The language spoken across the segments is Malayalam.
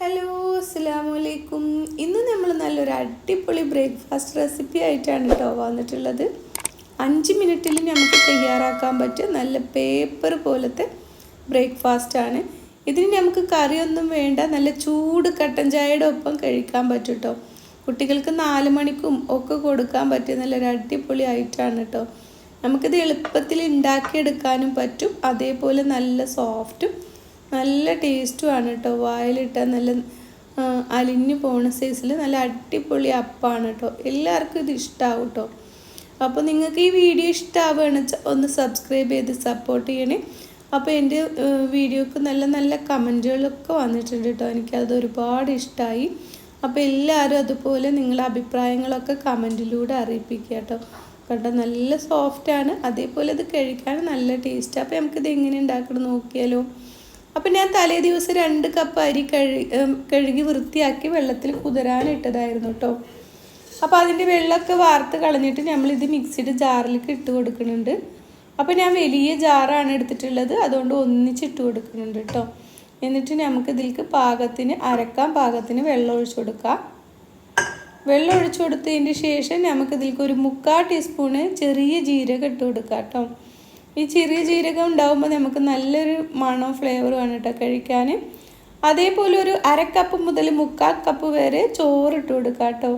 ഹലോ അസ്സാം അലൈക്കും ഇന്ന് നമ്മൾ നല്ലൊരു അടിപൊളി ബ്രേക്ക്ഫാസ്റ്റ് റെസിപ്പി ആയിട്ടാണ് കേട്ടോ വന്നിട്ടുള്ളത്. അഞ്ച് മിനിറ്റിൽ നമുക്ക് തയ്യാറാക്കാൻ പറ്റിയ നല്ല പേപ്പർ പോലത്തെ ബ്രേക്ക്ഫാസ്റ്റ് ആണ്. ഇതിന് നമുക്ക് കറിയൊന്നും വേണ്ട നല്ല ചൂട് കട്ടൻ ചായയുടെ ഒപ്പം കഴിക്കാൻ പറ്റും കേട്ടോ കുട്ടികൾക്ക് നാല് മണിക്കും ഒക്കെ കൊടുക്കാൻ പറ്റിയ നല്ലൊരു അടിപൊളി ആയിട്ടാണ് കേട്ടോ നമുക്കിത് എളുപ്പത്തിൽ ഉണ്ടാക്കിയെടുക്കാനും പറ്റും. അതേപോലെ നല്ല സോഫ്റ്റും നല്ല ടേസ്റ്റുമാണ് കേട്ടോ വായിലിട്ട നല്ല അലിഞ്ഞു പോണ സൈസിൽ നല്ല അടിപൊളി അപ്പാണ് കേട്ടോ എല്ലാവർക്കും ഇത് ഇഷ്ടമാവും കേട്ടോ അപ്പോൾ നിങ്ങൾക്ക് ഈ വീഡിയോ ഇഷ്ടമാവുകയാണെന്ന് വെച്ചാൽ ഒന്ന് സബ്സ്ക്രൈബ് ചെയ്ത് സപ്പോർട്ട് ചെയ്യണേ. അപ്പോൾ എന്റെ വീഡിയോക്ക് നല്ല നല്ല കമന്റുകളൊക്കെ വന്നിട്ടുണ്ട് കേട്ടോ എനിക്കത് ഒരുപാട് ഇഷ്ടമായി അപ്പോൾ എല്ലാവരും അതുപോലെ നിങ്ങളുടെ അഭിപ്രായങ്ങളൊക്കെ കമന്റിലൂടെ അറിയിപ്പിക്കുക കേട്ടോ കേട്ടോ നല്ല സോഫ്റ്റാണ് അതേപോലെ ഇത് കഴിക്കാൻ നല്ല ടേസ്റ്റ് അപ്പോൾ നമുക്കിത് എങ്ങനെ ഉണ്ടാക്കണം നോക്കിയാലോ. അപ്പം ഞാൻ തലേ ദിവസം രണ്ട് കപ്പ് അരി കഴുകി കഴുകി വൃത്തിയാക്കി വെള്ളത്തിൽ കുതിരാനിട്ടതായിരുന്നു കേട്ടോ അപ്പോൾ അതിന്റെ വെള്ളമൊക്കെ വാർത്ത് കളഞ്ഞിട്ട് നമ്മളിത് മിക്സിയുടെ ജാറിലേക്ക് ഇട്ട് കൊടുക്കുന്നുണ്ട്. അപ്പോൾ ഞാൻ വലിയ ജാറാണ് എടുത്തിട്ടുള്ളത്. അതുകൊണ്ട് ഒന്നിച്ചിട്ട് കൊടുക്കുന്നുണ്ട് കേട്ടോ എന്നിട്ട് നമുക്ക് ഇതിലേക്ക് പാകത്തിന് അരക്കാൻ പാകത്തിന് വെള്ളം ഒഴിച്ചു കൊടുക്കാം. വെള്ളം ഒഴിച്ചു കൊടുത്തതിന്റെ ശേഷം നമുക്ക് ഇതിലേക്ക് ഒരു മുക്കാൽ ടീസ്പൂണ് ചെറിയ ജീരകം ഇട്ട് കൊടുക്കാം കേട്ടോ ഈ ചെറിയ ജീരകം ഉണ്ടാകുമ്പോൾ നമുക്ക് നല്ലൊരു മണവും ഫ്ലേവറുമാണ് കേട്ടോ കഴിക്കാൻ അതേപോലെ ഒരു അര കപ്പ് മുതൽ മുക്കാൽ കപ്പ് വരെ ചോറിട്ട് ഇട്ട് കൊടുക്കാം കേട്ടോ.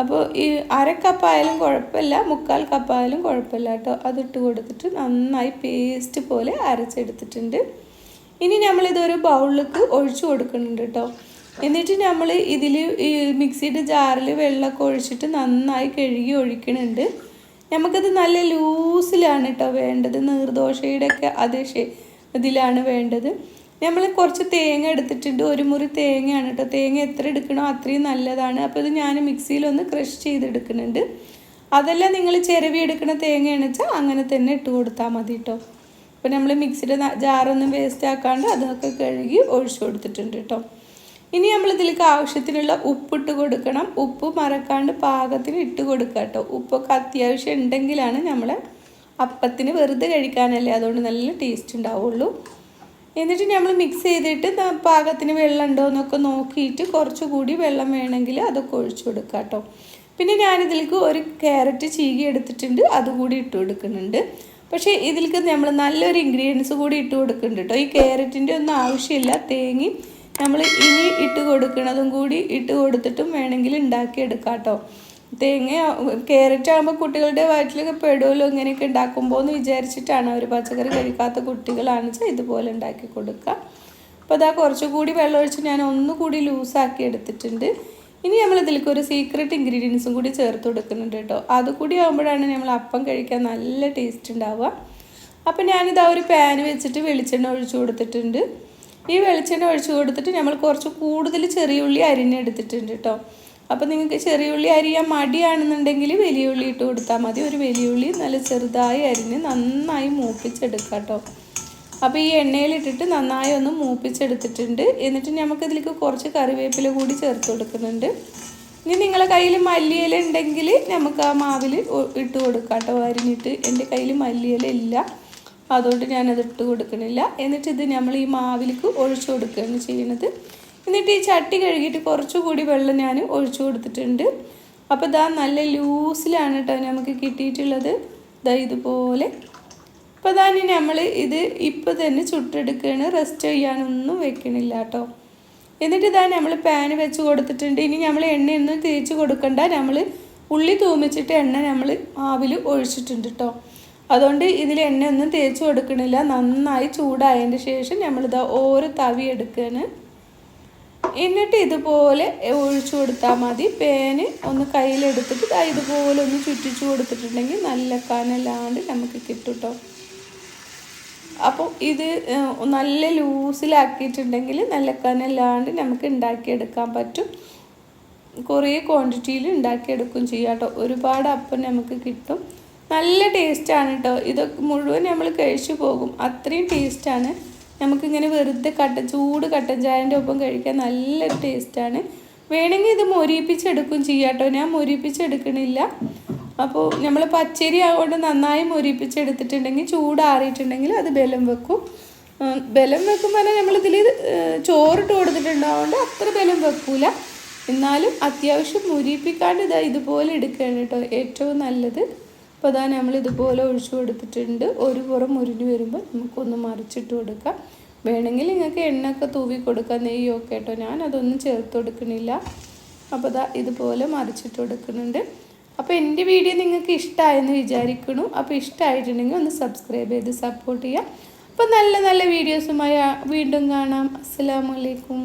അപ്പോൾ ഈ അര കപ്പായാലും കുഴപ്പമില്ല മുക്കാൽ കപ്പായാലും കുഴപ്പമില്ല കേട്ടോ. അതിട്ട് കൊടുത്തിട്ട് നന്നായി പേസ്റ്റ് പോലെ അരച്ചെടുത്തിട്ടുണ്ട്. ഇനി നമ്മളിതൊരു ബൗളിലേക്ക് ഒഴിച്ചു കൊടുക്കുന്നുണ്ട് കേട്ടോ. എന്നിട്ട് നമ്മൾ ഇതിൽ ഈ മിക്സിയുടെ ജാറിൽ വെള്ളമൊക്കെ ഒഴിച്ചിട്ട് നന്നായി കഴുകി ഒഴിക്കുന്നുണ്ട്. നമുക്കത് നല്ല ലൂസിലാണ് കേട്ടോ വേണ്ടത്. നീർദോശയുടെ ഒക്കെ അത് ഇതിലാണ് വേണ്ടത്. നമ്മൾ കുറച്ച് തേങ്ങ എടുത്തിട്ടുണ്ട്. ഒരു മുറി തേങ്ങയാണ് കേട്ടോ തേങ്ങ എത്ര എടുക്കണോ അത്രയും നല്ലതാണ്. അപ്പോൾ ഇത് ഞാൻ മിക്സിയിലൊന്ന് ക്രഷ് ചെയ്തെടുക്കുന്നുണ്ട്. അതല്ല നിങ്ങൾ ചിരവി എടുക്കുന്ന തേങ്ങയാണെന്ന് വെച്ചാൽ അങ്ങനെ തന്നെ ഇട്ട് കൊടുത്താൽ മതി കേട്ടോ അപ്പോൾ നമ്മൾ മിക്സിയുടെ ജാറൊന്നും വേസ്റ്റ് ആക്കാണ്ട് അതൊക്കെ കഴുകി ഒഴിച്ചു കൊടുത്തിട്ടുണ്ട് കേട്ടോ ഇനി നമ്മൾ ഇതിലേക്ക് ആവശ്യത്തിനുള്ള ഉപ്പിട്ട് കൊടുക്കണം. ഉപ്പ് മറക്കാണ്ട് പാകത്തിന് ഇട്ട് കൊടുക്കുക കേട്ടോ. ഉപ്പൊക്കെ അത്യാവശ്യം ഉണ്ടെങ്കിലാണ് നമ്മൾ അപ്പത്തിന് വെറുതെ കഴിക്കാനല്ലേ. അതുകൊണ്ട് നല്ല ടേസ്റ്റ് ഉണ്ടാവുള്ളൂ. എന്നിട്ട് നമ്മൾ മിക്സ് ചെയ്തിട്ട് പാകത്തിന് വെള്ളം ഉണ്ടോ എന്നൊക്കെ നോക്കിയിട്ട് കുറച്ചുകൂടി വെള്ളം വേണമെങ്കിൽ അതൊക്കെ ഒഴിച്ചു കൊടുക്കുക കേട്ടോ. പിന്നെ ഞാനിതിലേക്ക് ഒരു ക്യാരറ്റ് ചീകി എടുത്തിട്ടുണ്ട്. അതുകൂടി ഇട്ട് കൊടുക്കുന്നുണ്ട്. പക്ഷേ ഇതിലേക്ക് നമ്മൾ നല്ലൊരു ഇൻഗ്രീഡിയൻസ് കൂടി ഇട്ട് കൊടുക്കുന്നുണ്ട് കേട്ടോ. ഈ ക്യാരറ്റിന്റെ ഒന്നും ആവശ്യമില്ല. തേങ്ങയും നമ്മൾ ഇനി ഇട്ട് കൊടുക്കുന്നതും കൂടി ഇട്ട് കൊടുത്തിട്ടും വേണമെങ്കിൽ ഉണ്ടാക്കിയെടുക്കാം കേട്ടോ. തേങ്ങ ക്യാരറ്റ് ആകുമ്പോൾ കുട്ടികളുടെ വയറ്റിലൊക്കെ പെടുമല്ലോ ഇങ്ങനെയൊക്കെ ഉണ്ടാക്കുമ്പോൾ എന്ന് വിചാരിച്ചിട്ടാണ് അവർ പച്ചക്കറി കഴിക്കാത്ത കുട്ടികളാണെന്ന് വെച്ചാൽ ഇതുപോലെ ഉണ്ടാക്കി കൊടുക്കുക. അപ്പോൾ അതാ കുറച്ചുകൂടി വെള്ളം ഒഴിച്ച് ഞാൻ ഒന്നുകൂടി ലൂസാക്കി എടുത്തിട്ടുണ്ട്. ഇനി നമ്മൾ ഇതിലേക്ക് ഒരു സീക്രട്ട് ഇൻഗ്രീഡിയൻസും കൂടി ചേർത്ത് കൊടുക്കുന്നുണ്ട് കേട്ടോ. അതുകൂടി ആകുമ്പോഴാണ് നമ്മൾ അപ്പം കഴിക്കാൻ നല്ല ടേസ്റ്റ് ഉണ്ടാവുക. അപ്പോൾ ഞാനിതാ ഒരു പാൻ വെച്ചിട്ട് വെളിച്ചെണ്ണ ഒഴിച്ചു കൊടുത്തിട്ടുണ്ട്. ഈ വെളിച്ചെണ്ണ ഒഴിച്ചു കൊടുത്തിട്ട് നമ്മൾ കുറച്ച് കൂടുതൽ ചെറിയ ഉള്ളി അരിഞ്ഞെടുത്തിട്ടുണ്ട് കേട്ടോ അപ്പോൾ നിങ്ങൾക്ക് ചെറിയ ഉള്ളി അരിയാൻ മടിയാണെന്നുണ്ടെങ്കിൽ വലിയ ഉള്ളി ഇട്ട് കൊടുത്താൽ മതി. ഒരു വലിയ ഉള്ളി നല്ല ചെറുതായി അരിഞ്ഞ് നന്നായി മൂപ്പിച്ചെടുക്കാം കേട്ടോ അപ്പോൾ ഈ എണ്ണയിലിട്ടിട്ട് നന്നായി ഒന്ന് മൂപ്പിച്ചെടുത്തിട്ടുണ്ട്. എന്നിട്ട് നമുക്ക് ഇതിലേക്ക് കുറച്ച് കറിവേപ്പില കൂടി ചേർത്ത് കൊടുക്കുന്നുണ്ട്. ഇനി നിങ്ങളെ കയ്യിൽ മല്ലിയില ഉണ്ടെങ്കിൽ നമുക്ക് ആ മാവിൽ ഇട്ട് കൊടുക്കാം കേട്ടോ അരിഞ്ഞിട്ട് എന്റെ കയ്യിൽ മല്ലിയില ഇല്ല. അതുകൊണ്ട് ഞാനത് ഇട്ട് കൊടുക്കണില്ല. എന്നിട്ട് ഇത് നമ്മൾ ഈ മാവിലേക്ക് ഒഴിച്ചു കൊടുക്കുകയാണ് ചെയ്യുന്നത്. എന്നിട്ട് ഈ ചട്ടി കഴുകിയിട്ട് കുറച്ചുകൂടി വെള്ളം ഞാൻ ഒഴിച്ചു കൊടുത്തിട്ടുണ്ട്. അപ്പോൾ ഇതാ നല്ല ലൂസിലാണ് കേട്ടോ നമുക്ക് കിട്ടിയിട്ടുള്ളത്. ഇതാ ഇതുപോലെ. അപ്പോൾ ഇതാണ് നമ്മൾ ഇത് ഇപ്പോൾ തന്നെ ചുട്ടെടുക്കുകയാണ്. റെസ്റ്റ് ചെയ്യാനൊന്നും വെക്കണില്ല കേട്ടോ. എന്നിട്ട് ഇതാ നമ്മൾ പാൻ വെച്ച് കൊടുത്തിട്ടുണ്ട്. ഇനി നമ്മൾ എണ്ണയൊന്നും തേച്ച് കൊടുക്കണ്ട. നമ്മൾ ഉള്ളി തൂമിച്ചിട്ട് എണ്ണ നമ്മൾ ആവിൽ ഒഴിച്ചിട്ടുണ്ട് കേട്ടോ. അതുകൊണ്ട് ഇതിൽ എണ്ണയൊന്നും തേച്ച് കൊടുക്കണില്ല. നന്നായി ചൂടായതിന്റെ ശേഷം നമ്മളിത് ഓരോ തവി എടുക്കുകയാണ് എന്നിട്ട് ഇതുപോലെ ഒഴിച്ചു കൊടുത്താൽ മതി. പേന് ഒന്ന് കയ്യിലെടുത്തിട്ട് ഇതുപോലെ ഒന്ന് ചുറ്റിച്ചു കൊടുത്തിട്ടുണ്ടെങ്കിൽ നല്ല കനലാണ്ട് നമുക്ക് കിട്ടുട്ടോ. കേട്ടോ അപ്പോൾ ഇത് നല്ല ലൂസിലാക്കിയിട്ടുണ്ടെങ്കിൽ നല്ല കനലാണ്ട് നമുക്ക് ഉണ്ടാക്കിയെടുക്കാൻ പറ്റും. കുറേ ക്വാണ്ടിറ്റിയിൽ ഉണ്ടാക്കിയെടുക്കും ചെയ്യാം കേട്ടോ ഒരുപാട് അപ്പം നമുക്ക് കിട്ടും. നല്ല ടേസ്റ്റാണ് കേട്ടോ ഇതൊക്കെ മുഴുവൻ നമ്മൾ കഴിച്ചു പോകും. അത്രയും ടേസ്റ്റാണ് നമുക്കിങ്ങനെ വെറുതെ കട്ട ചൂട് കട്ടൻ ചായന്റെ ഒപ്പം കഴിക്കാൻ നല്ല ടേസ്റ്റാണ് വേണമെങ്കിൽ ഇത് മൊരിപ്പിച്ചെടുക്കും ചെയ്യാം കേട്ടോ ഞാൻ മൊരിപ്പിച്ചെടുക്കണില്ല അപ്പോൾ നമ്മൾ പച്ചരി ആകൊണ്ട് നന്നായി മൊരിപ്പിച്ചെടുത്തിട്ടുണ്ടെങ്കിൽ ചൂടാറിയിട്ടുണ്ടെങ്കിൽ അത് ബലം വെക്കും. ബലം വെക്കുമ്പോൾ നമ്മളിതിൽ ചോറിട്ട് കൊടുത്തിട്ടുണ്ടാവുകൊണ്ട് അത്ര ബലം വെക്കൂല. എന്നാലും അത്യാവശ്യം മുരിപ്പിക്കാണ്ട് ഇതാ ഇതുപോലെ എടുക്കുകയാണ് കേട്ടോ ഏറ്റവും നല്ലത്. അപ്പോൾ അതാ നമ്മൾ ഇതുപോലെ ഒഴിച്ചു കൊടുത്തിട്ടുണ്ട്. ഒരു പുറം മുരിഞ്ഞ് വരുമ്പോൾ നമുക്കൊന്ന് മറിച്ചിട്ട് കൊടുക്കാം. വേണമെങ്കിൽ നിങ്ങൾക്ക് എണ്ണയൊക്കെ തൂവി കൊടുക്കാം നെയ്യൊക്കെ കേട്ടോ. ഞാൻ അതൊന്നും ചേർത്ത് കൊടുക്കണില്ല. അപ്പോൾ അതാ ഇതുപോലെ മറിച്ചിട്ട് കൊടുക്കുന്നുണ്ട്. അപ്പോൾ എന്റെ വീഡിയോ നിങ്ങൾക്ക് ഇഷ്ടമായെന്ന് വിചാരിക്കണു അപ്പോൾ ഇഷ്ടമായിട്ടുണ്ടെങ്കിൽ ഒന്ന് സബ്സ്ക്രൈബ് ചെയ്ത് സപ്പോർട്ട് ചെയ്യാം. അപ്പോൾ നല്ല നല്ല വീഡിയോസുമായി വീണ്ടും കാണാം. അസ്സലാമലൈക്കും